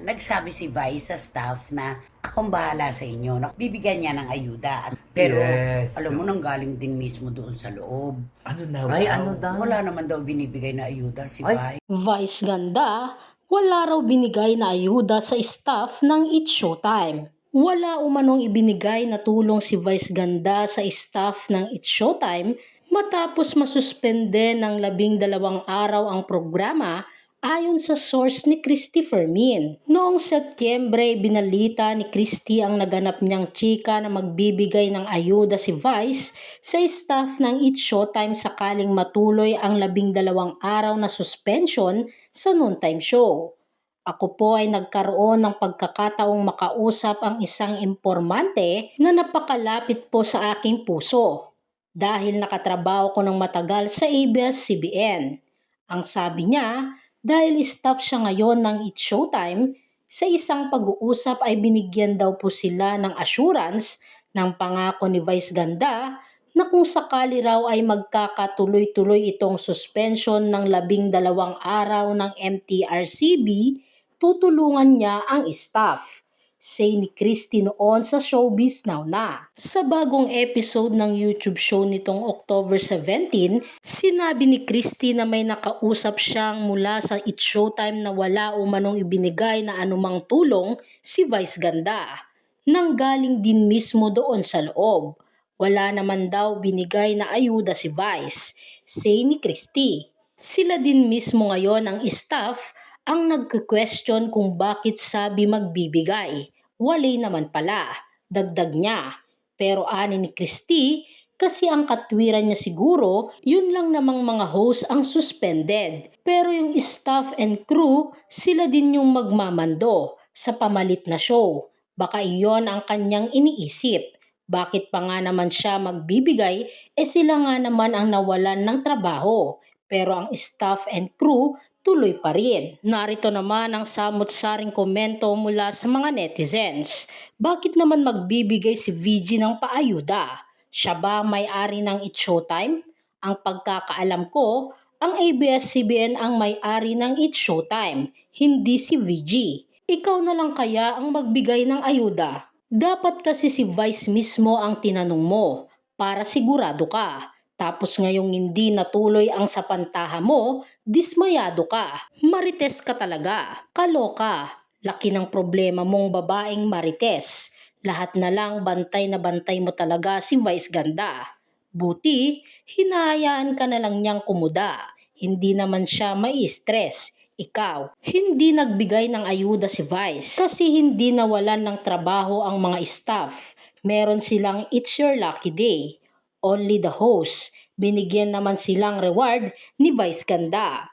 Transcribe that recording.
nagsabi si Vice sa staff na akong bahala sa inyo. Na bibigyan niya ng ayuda. Pero Yes. alam mo, nang galing din mismo doon sa loob. Ano na Ay, daw? ano daw? Wala naman daw binibigay na ayuda si Ay. Vice. Vice ganda, wala raw binigay na ayuda sa staff ng It's Showtime. Wala umanong ibinigay na tulong si Vice Ganda sa staff ng It's Showtime matapos masuspende ng labing dalawang araw ang programa ayon sa source ni Christy Fermin. Noong Setyembre, binalita ni Christy ang naganap niyang chika na magbibigay ng ayuda si Vice sa staff ng It's Showtime sakaling matuloy ang labing dalawang araw na suspension sa noontime show. Ako po ay nagkaroon ng pagkakataong makausap ang isang impormante na napakalapit po sa aking puso dahil nakatrabaho ko ng matagal sa ABS-CBN. Ang sabi niya, dahil staff siya ngayon ng It's Showtime, sa isang pag-uusap ay binigyan daw po sila ng assurance ng pangako ni Vice Ganda na kung sakali raw ay magkakatuloy-tuloy itong suspension ng labing dalawang araw ng MTRCB, tutulungan niya ang staff. Say ni Christy noon sa Showbiz Now na. Sa bagong episode ng YouTube show nitong October 17, sinabi ni Christy na may nakausap siyang mula sa It's Showtime na wala umanong ibinigay na anumang tulong si Vice Ganda. Nang galing din mismo doon sa loob. Wala naman daw binigay na ayuda si Vice. Say ni Christy. Sila din mismo ngayon ang staff ang nagka-question kung bakit sabi magbibigay. Wali naman pala, dagdag niya. Pero ani ni Christy, kasi ang katwiran niya siguro, yun lang namang mga host ang suspended. Pero yung staff and crew, sila din yung magmamando sa pamalit na show. Baka iyon ang kanyang iniisip. Bakit pa nga naman siya magbibigay, eh sila nga naman ang nawalan ng trabaho. Pero ang staff and crew tuloy pa rin. Narito naman ang samot-saring komento mula sa mga netizens. Bakit naman magbibigay si VG ng paayuda? Siya ba may-ari ng It's Showtime? Ang pagkakaalam ko, ang ABS-CBN ang may-ari ng It's Showtime, hindi si VG. Ikaw na lang kaya ang magbigay ng ayuda. Dapat kasi si Vice mismo ang tinanong mo para sigurado ka. Tapos ngayong hindi natuloy ang sapantaha mo, dismayado ka. Marites ka talaga. Kaloka. Laki ng problema mong babaeng marites. Lahat na lang bantay na bantay mo talaga si Vice Ganda. Buti, hinahayaan ka na lang niyang kumuda. Hindi naman siya may stress. Ikaw, hindi nagbigay ng ayuda si Vice kasi hindi nawalan ng trabaho ang mga staff. Meron silang It's Your Lucky Day only the host. Binigyan naman silang reward ni Vice Ganda.